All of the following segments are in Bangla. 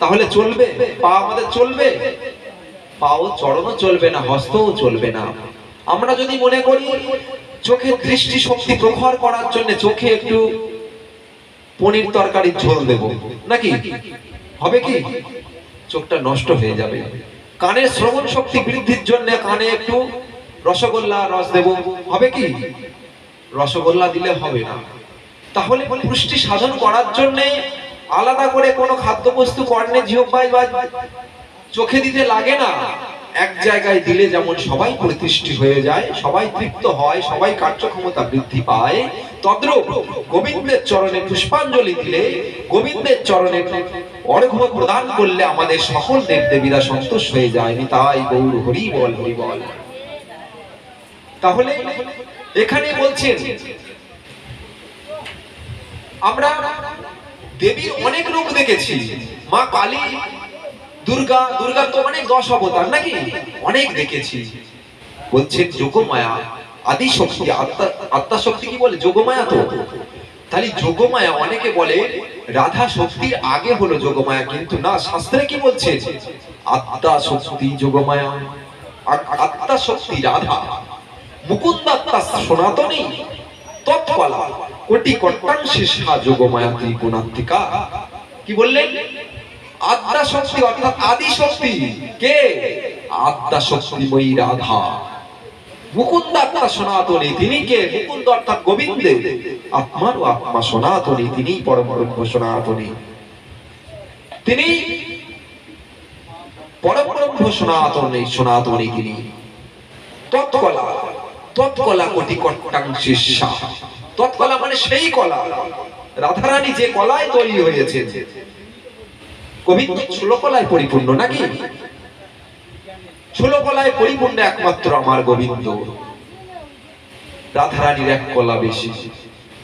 তাহলে চলবে পা আমাদের চলবে। পাও চরণও চলবে না, হস্তও চলবে না। আমরা যদি মনে করি চোখের দৃষ্টি শক্তি প্রখর করার জন্য চোখে একটু পনির তরকারির ঝোল দেব। নাকি? হবে কি? চোখটা নষ্ট হয়ে যাবে। কানের শ্রবণ শক্তি বৃদ্ধির জন্য কানে একটু রসগোল্লা রস দেব। হবে কি? রসগোল্লা দিলে হবে না। তাহলে পুষ্টি সাধন করার জন্য আলাদা করে কোনো খাদ্যবস্তু কর্ণে জিহ্বায় বা চোখে দিতে লাগে না। এক জায়গায় দিলে যেমন সবাই প্রতিষ্ঠিত হয়ে যায়, সবাই তৃপ্ত হয়, সবাই কার্যক্ষমতা বৃদ্ধি পায়, তদ্রূপ গোবিন্দের চরণে পুষ্পাঞ্জলি দিলে, গোবিন্দের চরণে অর্ঘ্য প্রদান করলে আমাদের সকল দেব দেবীরা সন্তোষ হয়ে যায়। তাই গৌর হরি বল হরি বল। তাহলে এখানে বলছেন, আমরা দেবীর অনেক রূপ দেখেছি। মা কালী, দুর্গা, দুর্গার তো অনেক দশ অবতার নাকি? অনেক দেখেছি। বলছেন, যোগমায়া আদি শক্তি আত্মা আত্মা শক্তি কি বলে? যোগমায়া তো? তাহলে যোগমায়া অনেকে বলে রাধা শক্তির আগে হলো যোগমায়া, কিন্তু না, শাস্ত্রে কি বলছে? আত্মা শক্তি যোগমায়া আত্মা শক্তি রাধা। মুকুন্দাত্মা সনাতনী, তৎকলা। কোটি কট্টাংশে সা যোগমায়া ত্রিগুণাত্মিকা কি বললেন? আত্মা শক্তি অর্থাৎ আদি শক্তি কে রাধা। মুকুন্দ আত্মা সনাতনী, তিনি কে? মুকুন্দ অর্থাৎ গোবিন্দে। আত্মার আত্মা সনাতনী, তিনি পরম ব্রহ্ম সনাতনী। তিনি পরম ব্রহ্ম সনাতনী সনাতনী তিনি। তৎকলা তৎকলা কোটি কট্টাংশিষ্যা তৎকলা মানে সেই কলা। রাধারানী যে কলায় তৈরি হয়েছে গোবিন্দ ষোলকলায় পরিপূর্ণ নাকি? ষোলকলায় পরিপূর্ণ একমাত্র আমার গোবিন্দ। রাধারানীর এক কলা বেশি।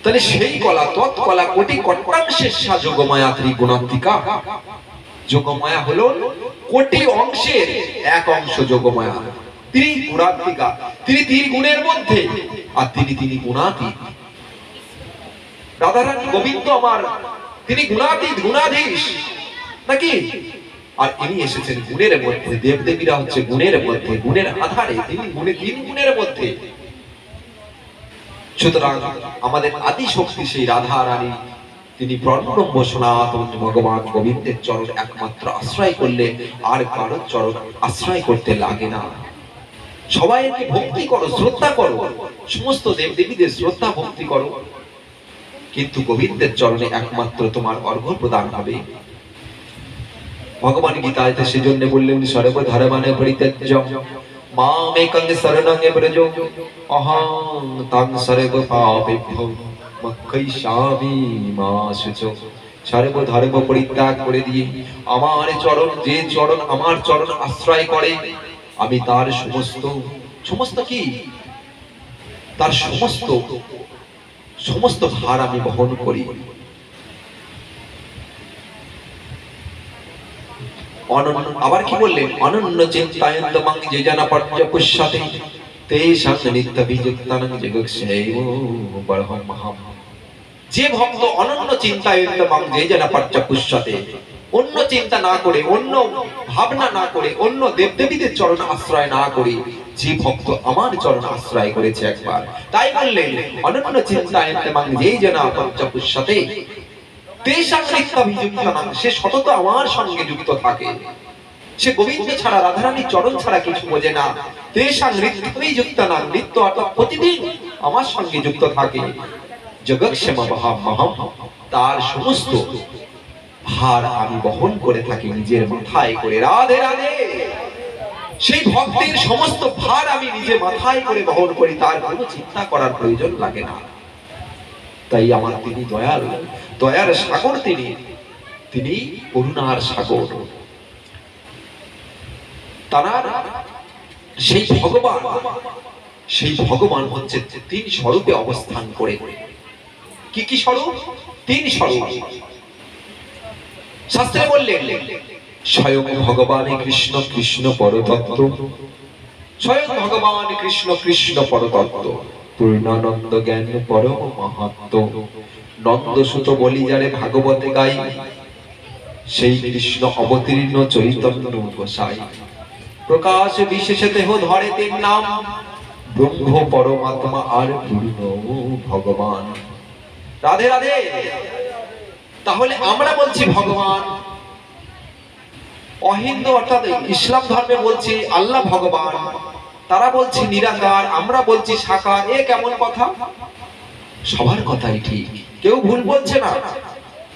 তাহলে সেই কলা তৎকলা কোটি কট্টাংশের সা যোগমায়া ত্রিগুণাত্মিকা। যোগমায়া হলো কোটি অংশের এক অংশ যোগমায়া। তিনি গুণাত্মিকা তিনি তিন গুণের মধ্যে। আর তিনি তিনি গুণাতীত। রাধারানী গোবিন্দ আমার। তিনি গুণাতীত, গুণাধীশ। নাকি? আর ইনি এসেছেন গুণের মধ্যে, দেবদেবীরা হচ্ছে গুণের মধ্যে, গুণের আধারে। তিনি গুণে, তিন গুণের মধ্যে। সুতরাং আমাদের আদি শক্তি সেই রাধা রানী। তিনি প্রণম্ব সনাতন ভগবান গোবিন্দের চরণ একমাত্র আশ্রয় করলে আর কারোর চরণ আশ্রয় করতে লাগে না। সবাই ভক্তি করো, শ্রদ্ধা করো। সমস্ত দেব দেবীদের শ্রদ্ধা, ভক্তি করো। কিন্তু গোবিন্দের চরণে একমাত্র তোমার অর্ঘ্য প্রদান হবে। ভগবান গীতায়তে সেজন্য বললেন সর্ব ধর্মানে পরিত্যাজ্য আমার চরণ, যে চরণ, আমার চরণ আশ্রয় করে, আমি তার সমস্ত সমস্ত কি? তার সমস্ত সমস্ত ভার আমি বহন করি। আবার কি বললেন? অনন্য চিন্তায়ন্ত মাং যে জানা পর্য তেষাং নিত্য বিযুক্তানং জগৎসেব বরহম যে ভক্ত অনন্য চিন্তায়ন্ত যে জানা পর্য অন্য চিন্তা না করে, অন্য ভাবনা না করে, অন্য দেবদেবীদের চরণ আশ্রয় না করে যে ভক্ত আমার চরণ আশ্রয় করেছে একবার, তাই বললেন, অনন্য চিন্তায়ন্ত মাং যে জানা পর্য পুষ্যতে সে সতত আমার সঙ্গে যুক্ত থাকে। সে গোবিন্দ ছাড়া, রাধারানী চরণ ছাড়া কিছু বোঝে না। তেষাং নৃত্যই যুক্ত না নৃত্য অর্থাৎ প্রতিদিন আমার সঙ্গে যুক্ত থাকে। জগৎসেমা মহাম, তার সমস্ত ভার আমি বহন করে থাকি, নিজের মাথায় করে। রাধে রাধে! সেই ভক্তের সমস্ত ভার আমি নিজে মাথায় করে বহন করি, তার কোনো চিন্তা করার প্রয়োজন লাগে না। তাই আমার তিনি দয়াল, দয়ার সাগর তিনি তিনি করুণার সাগর। তার সেই ভগবান সেই ভগবান হচ্ছে তিন স্বরূপে অবস্থান করে। কি কি স্বরূপ? তিন স্বরূপ। শাস্ত্রে বললেন স্বয়ং ভগবান কৃষ্ণ কৃষ্ণ পরতত্ত্ব। স্বয়ং ভগবান কৃষ্ণ কৃষ্ণ পরতত্ত্ব। পূর্ণানন্দ জ্ঞান পরম মাহাত্ম। নন্দ সুত বলি যারে ভাগবতে গাই, সেই কৃষ্ণ অবতীর্ণ চৈতন্য গোসাই। প্রকাশ বিশেষে দেহ ধরে তিন নাম, ব্রহ্ম, পরমাত্মা আর পূর্ণ ভগবান। রাধে রাধে। তাহলে আমরা বলছি ভগবান। অহিন্দু অর্থাৎ ইসলাম ধর্মে বলছি আল্লাহ ভগবান, তারা বলছে নিরাকার, আমরা বলছি সাকার, এ কেমন কথা? সবার কথাই ঠিক, কেউ ভুল বলছে না।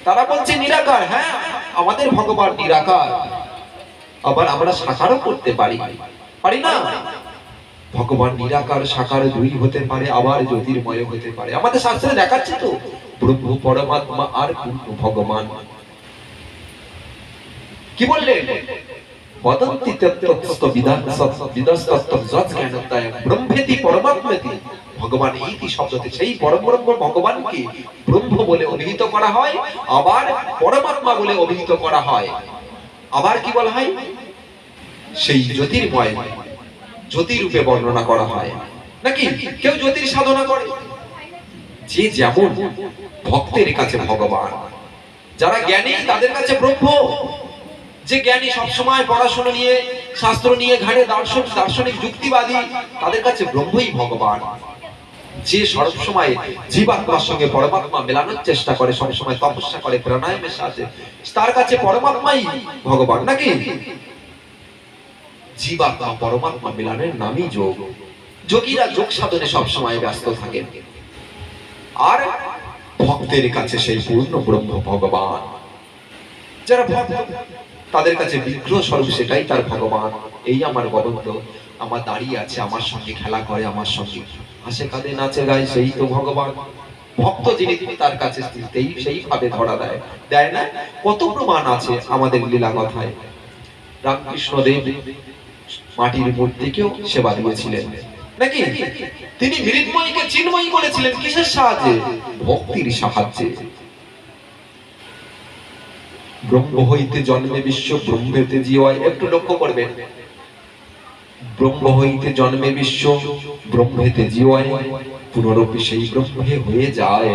তারা বলছে নিরাকার হ্যাঁ আমাদের ভগবান নিরাকার। আবার আমরা সাকারও করতে পারি। পারি না? ভগবান নিরাকার, সাকার দুই হতে পারে, আবার জ্যোতির্ময় হতে পারে। আমাদের শাস্ত্রে দেখাচ্ছে তো, ব্রহ্ম, পরমাত্মা আর পূর্ণ ভগবান। কি বললেন বদন্তি তত্ত্বস্থ বিধান বিদস্তত্ত্ব যৎ জ্ঞানতায় ব্রহ্মেতি পরমাত্মেতি। ভগবান এইটি শব্দতে সেই পরম ব্রহ্ম ভগবানকে ব্রহ্ম বলে অভিহিত করা হয়, আবার পরমাত্মা বলে অভিহিত করা হয়। আবার কি বলা হয়? সেই জ্যোতির্ময়, জ্যোতিরূপে বর্ণনা করা হয়। নাকি কেউ জ্যোতির সাধনা করে? যে যেমন ভক্তের কাছে ভগবান, যারা জ্ঞানী তাদের কাছে ব্রহ্ম। যে জ্ঞানী সবসময় পড়াশোনা নিয়ে, শাস্ত্র নিয়ে ঘাড়ে দার্শন, দার্শনিক যুক্তিবাদী, তাদের কাছে ব্রহ্মই ভগবান। যে সবসময় জীবাত্মার সঙ্গে পরমাত্মা মেলানোর চেষ্টা করে, সবসময় তপস্যা করে, প্রাণায়ামের সাথে তার কাছে পরমাত্মাই ভগবান নাকি? জীবাত্মা পরমাত্মা মিলনের নামই যোগ। যোগীরা যোগ সাধনে সবসময় ব্যস্ত থাকেন। আর ভক্তের কাছে সেই পূর্ণ ব্রহ্ম ভগবান। যারা ভক্ত তাদের কাছে বিগ্রহ স্বরূপ সেটাই তার ভগবান। এই আমার গোবিন্দ আমার দাঁড়িয়ে আছে, আমার সঙ্গে খেলা করে, আমার সঙ্গে হাসে কাঁদে, নাচে গায়, সেই তো ভগবান। ভক্ত যিনি তার কাছে সেই সেইভাবে ধরা দেয়। দেয় না? কত প্রমাণ আছে আমাদের লীলা কথায়। রামকৃষ্ণ দেব মাটির মূর্তিকেও সেবা দিয়েছিলেন। নাকি? তিনি মৃন্ময়ীকে চিন্ময়ী করেছিলেন কিসের সাহায্যে? ভক্তির সাহায্যে। ব্রহ্ম হইতে জন্মে বিশ্ব, ব্রহ্মেতে একটু লক্ষ্য করবেন ব্রহ্ম হইতে জন্মে বিশ্ব, ব্রহ্মেতে সেই ব্রহ্মে হয়ে যায়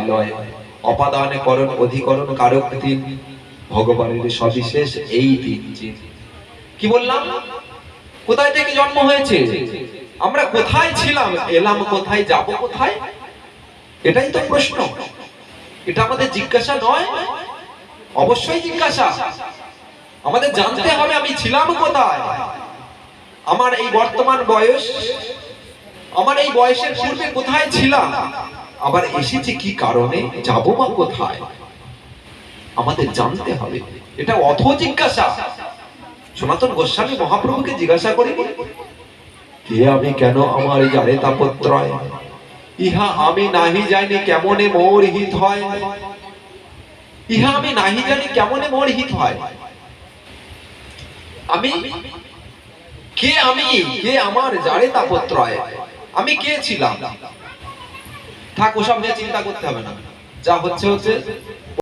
অপাদান করণ, অধিকরণ কারক ভগবানের সবিশেষ এই কি বললাম? কোথায় থেকে জন্ম হয়েছে? আমরা কোথায় ছিলাম? এলাম কোথায়? যাব কোথায়? এটাই তো প্রশ্ন। এটা আমাদের জিজ্ঞাসা নয়। অবশ্যই জিজ্ঞাসা। আমাদের জানতে হবে আমি ছিলাম কোথায়। আমার এই বর্তমান বয়স, আমার এই বয়সের পূর্বে কোথায় ছিলাম, আবার এসেছি কি কারণে, যাব বা কোথায়? আমাদের জানতে হবে। এটা অথ জিজ্ঞাসা। সনাতন গোস্বামী মহাপ্রভুকে জিজ্ঞাসা করি কে আমি, কেন আমার জানে তাপত্রয় ইহা আমি নাহি জানি, কেমনে মোর হিত হয়? ইহা আমি নাহি জানি কেমনে মোর হিত হয়। আমি কে আমি? কে আমার জারে তাপত্রয় আমি কে ছিলাম? থাক, ওসব নিয়ে চিন্তা করতে হবে না। যা হচ্ছে হচ্ছে।